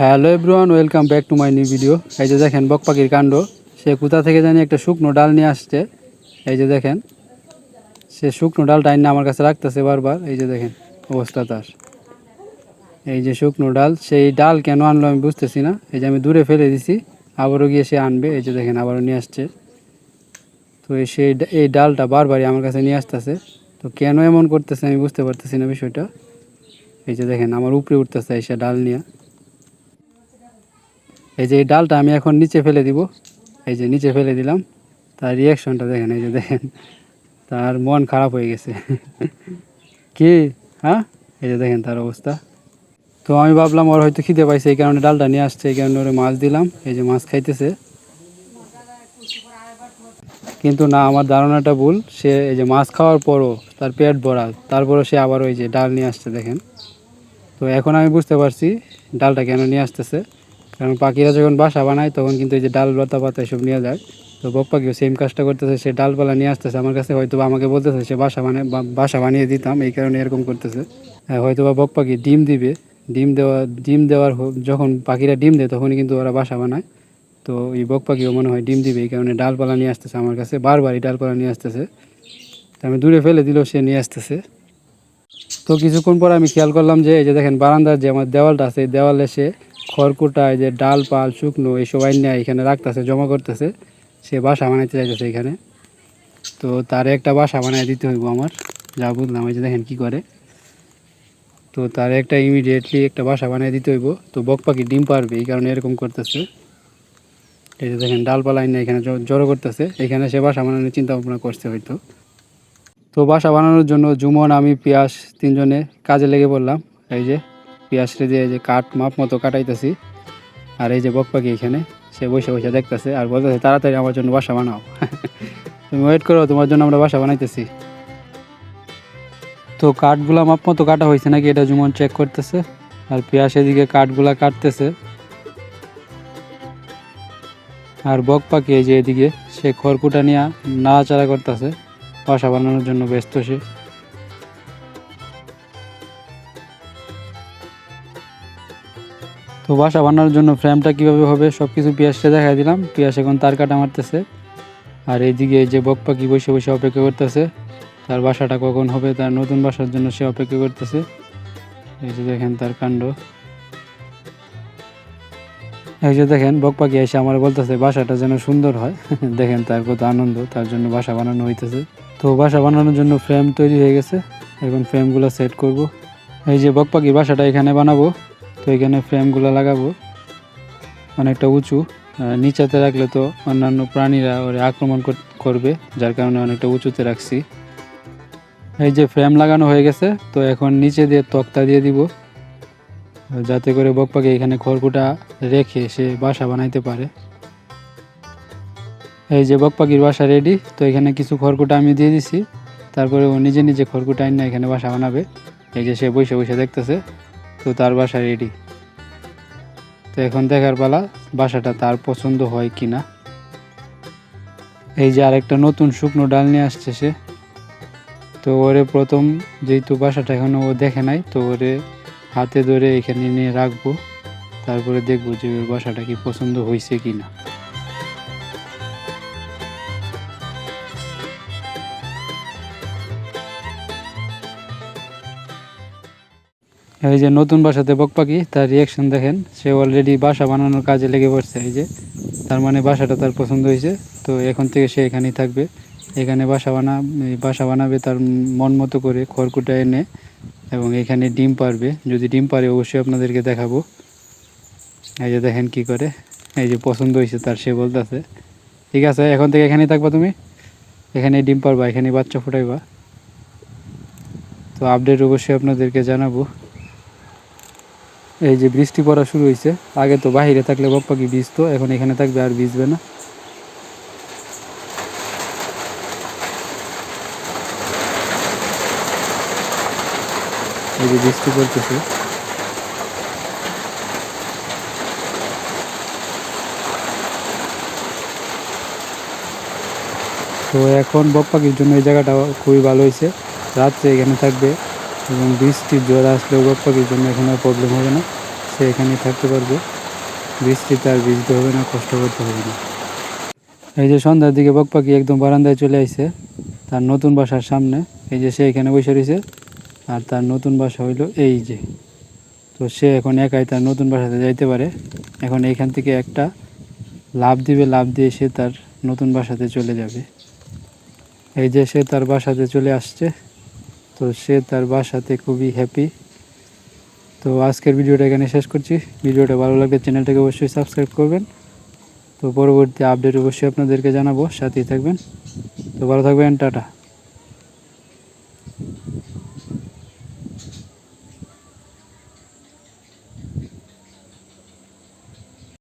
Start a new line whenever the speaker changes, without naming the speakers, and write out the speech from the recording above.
Hello everyone welcome back to my new video এই যে দেখেন বক পাখির কাণ্ড। সে কোথা থেকে জানি একটা শুকনো ডাল নিয়ে আসছে। এই যে দেখেন, সে শুকনো ডালটা আইনা আমার কাছে রাখতেছে বারবার। এই যে দেখেন, অবস্থা তার। এই যে শুকনো ডাল, সেই ডাল কেন আনলো আমি বুঝতেছি না। এই যে আমি দূরে ফেলে দিছি, আবারও গিয়ে সে আনবে। এই যে দেখেন, আবারও নিয়ে আসছে। তো এই সেই এই ডালটা বারবারই আমার কাছে নিয়ে আসতেছে। তো কেন এমন করতেছে আমি বুঝতে পারতেছি না বিষয়টা। এই যে দেখেন, আমার উপরে উঠতেছে সে ডাল নিয়ে। এই যে ডালটা আমি এখন নিচে ফেলে দিব। এই যে নিচে ফেলে দিলাম। তার রিয়াকশনটা দেখেন, এই যে দেখেন। তার মন খারাপ হয়ে গেছে। কি? হ্যাঁ? এই যে দেখেন তার অবস্থা। তো আমি ভাবলাম ওর হয়তো খিদে পাইছে, এই কারণে ডালটা নিয়ে আসছে, এই কারণে ওরে মাছ দিলাম। এই যে মাছ খাইতেছে। কিন্তু না, আমার ধারণাটা ভুল। সে এই যে মাছ খাওয়ার পরও তার পেট ভরা। তারপরও সে আবার ওই যে ডাল নিয়ে আসছে, দেখেন। তো এখন আমি বুঝতে পারছি ডালটা কেন নিয়ে আসতেছে। কারণ পাখিরা যখন বাসা বানায় তখন কিন্তু এই যে ডাল লতা পাতা এসব নিয়ে যায়। তো বক পাখিও সেম কাজটা করতেছে সে ডালপালা নিয়ে আসতেছে। আমার কাছে হয়তো আমাকে বলতেছে সে বাসা বানিয়ে বাসা বানিয়ে দিতাম এই কারণে এরকম করতেছে। হ্যাঁ, হয়তো বা বক পাখি ডিম দিবে। ডিম দেওয়া ডিম দেওয়ার যখন পাখিরা ডিম দেয় তখনই কিন্তু ওরা বাসা বানায়। তো এই বক পাখিও মনে হয় ডিম দিবে এই কারণে ডালপালা নিয়ে আসতেছে আমার কাছে। বারবারই ডালপালা নিয়ে আসতেছে। আমি দূরে ফেলে দিলেও সে নিয়ে আসতেছে। তো কিছুক্ষণ পর আমি খেয়াল করলাম যে এই যে দেখেন বারান্দার যে আমার দেওয়ালটা আছে এই দেওয়ালে সে খড়কুটা, এই যে ডাল পাল, শুকনো এইসব আইনা এখানে রাখতেছে, জমা করতেছে। সে বাসা বানাইতে চাইতেছে এখানে। তো তার একটা বাসা বানাই দিতে হইব আমার, যা বুঝলাম, এই যে দেখেন কী করে। তো তার একটা ইমিডিয়েটলি একটা বাসা বানিয়ে দিতে হইব। তো বক পাখি ডিম পারবে, এই কারণে এরকম করতেছে। এই যে দেখেন ডালপালা আইনা এখানে জড়ো করতেছে। এখানে সে বাসা বানানোর চিন্তা ভাবনা করছে হয়তো। তো বাসা বানানোর জন্য জুমন, আমি, পিয়াস তিনজনে কাজে লেগে পড়লাম। এই যে পিয়াস দিয়ে যে কাঠ মাপ মতো কাটাইতেছি। আর এই যে বক পাখি এখানে, সে বসে বসে দেখতেছে আর বলতেছে, তাড়াতাড়ি আমার জন্য বাসা বানাও। তুমি ওয়েট করো, তোমার জন্য আমরা বাসা বানাইতেছি। তো কাঠগুলা মাপ মতো কাটা হয়েছে নাকি এটা জুমন চেক করতেছে। আর পিয়াস এদিকে কাঠগুলা কাটতেছে। আর বক পাখি এই যে এদিকে, সে খড়কুটা নিয়ে নাড়াচাড়া করতেছে। বাসা বানানোর জন্য ব্যস্ত সে। তো বাসা বানানোর জন্য ফ্রেমটা কীভাবে হবে সব কিছু পিয়াসটা দেখাই দিলাম। পিয়াস এখন তার কাটা মারতেছে। আর এইদিকে এই যে বক পাখি বসে বসে অপেক্ষা করতেছে, তার বাসাটা কখন হবে, তার নতুন বাসার জন্য সে অপেক্ষা করতেছে। এই যে দেখেন তার কাণ্ড। এই যে দেখেন বক পাখি এসে আমার বলতেছে, বাসাটা যেন সুন্দর হয়। দেখেন তার কত আনন্দ, তার জন্য বাসা বানানো হইতেছে। তো বাসা বানানোর জন্য ফ্রেম তৈরি হয়ে গেছে। এখন ফ্রেমগুলো সেট করব। এই যে বক পাখির বাসাটা এখানে বানাবো। তো এখানে ফ্রেমগুলো লাগাবো। অনেকটা উঁচু। নিচাতে রাখলে তো অন্যান্য প্রাণীরা ওরে আক্রমণ কর- করবে, যার কারণে অনেকটা উঁচুতে রাখছি। এই যে ফ্রেম লাগানো হয়ে গেছে, তো এখন নিচে দিয়ে তক্তা দিয়ে দিব, যাতে করে বক পাখি এখানে খড়কুটা রেখে সে বাসা বানাইতে পারে। এই যে বক পাখির বাসা রেডি তো এখানে কিছু খড়কুটা আমি দিয়ে দিছি। তারপরে ও নিজে নিজে খড়কুটা আইনা এখানে বাসা বানাবে। এই যে সে বসে বসে দেখতেছে। তো তার বাসা রেডি তো এখন দেখার পালা বাসাটা তার পছন্দ হয় কি না এই যে আরেকটা নতুন শুকনো ডাল নিয়ে আসছে সে। তো ওরে প্রথম যেহেতু বাসাটা এখনও ও দেখে নাই, তো ওরে হাতে ধরে এখানে নিয়ে রাখব। তারপরে দেখব যে ওর বাসাটা কি পছন্দ হয়েছে কি না এই যে নতুন বাসাতে বক পাখি, তার রিয়াকশন দেখেন, সে অলরেডি বাসা বানানোর কাজে লেগে পড়ছে, এই যে। তার মানে বাসাটা তার পছন্দ হয়েছে, তো এখন থেকে সে এখানেই থাকবে। এখানে বাসা বানা বাসা বানাবে তার মন মতো করে, খড়কুটা এনে, এবং এখানে ডিম পারবে। যদি ডিম পারে, অবশ্যই আপনাদেরকে দেখাবো। এই যে দেখেন কি করে, এই যে পছন্দ হয়েছে তার, সে বলতেছে। ঠিক আছে, এখন থেকে এখানেই থাকবা তুমি? এখানে ডিম পারবা এখানে বাচ্চা ফুটাইবা। তো আপডেট অবশ্যই আপনাদেরকে জানাব। এই যে বৃষ্টি পড়া শুরু হয়েছে আগে তো বাইরে থাকলে বক পাখি ভিজতো, এখন এখানে থাকবে আর ভিজবে না। এই যে বৃষ্টি পড়তেছে। তো এখন বক পাখির জন্য এই জায়গাটা খুবই ভালো হয়েছে রাত্রে এখানে থাকবে। এবং বৃষ্টির জ্বর আসলেও বক পাখির জন্য এখানে প্রবলেম হবে না। সে এখানেই থাকতে পারবে। বৃষ্টিতে আর ভিজতে হবে না, কষ্ট করতে হবে না। এই যে সন্ধ্যার দিকে বক পাখি একদম বারান্দায় চলে আইছে, তার নতুন বাসার সামনে। এই যে সে এখানে বসে রয়েছে, আর তার নতুন বাসা হইল এই যে। তো সে এখন একাই তার নতুন বাসাতে যাইতে পারে। এখন এইখান থেকে একটা লাভ দিবে লাভ দিয়ে সে তার নতুন বাসাতে চলে যাবে। এই যে সে তার বাসাতে চলে আসছে। তো সে তার বাসাতে খুবই হ্যাপি তো আজকের ভিডিওটা এখানে শেষ করছি। ভিডিওটা ভালো লাগলে চ্যানেলটাকে অবশ্যই সাবস্ক্রাইব করবেন। তো পরবর্তী আপডেট অবশ্যই আপনাদেরকে জানাব। সাথেই থাকবেন। তো ভালো থাকবেন, টাটা।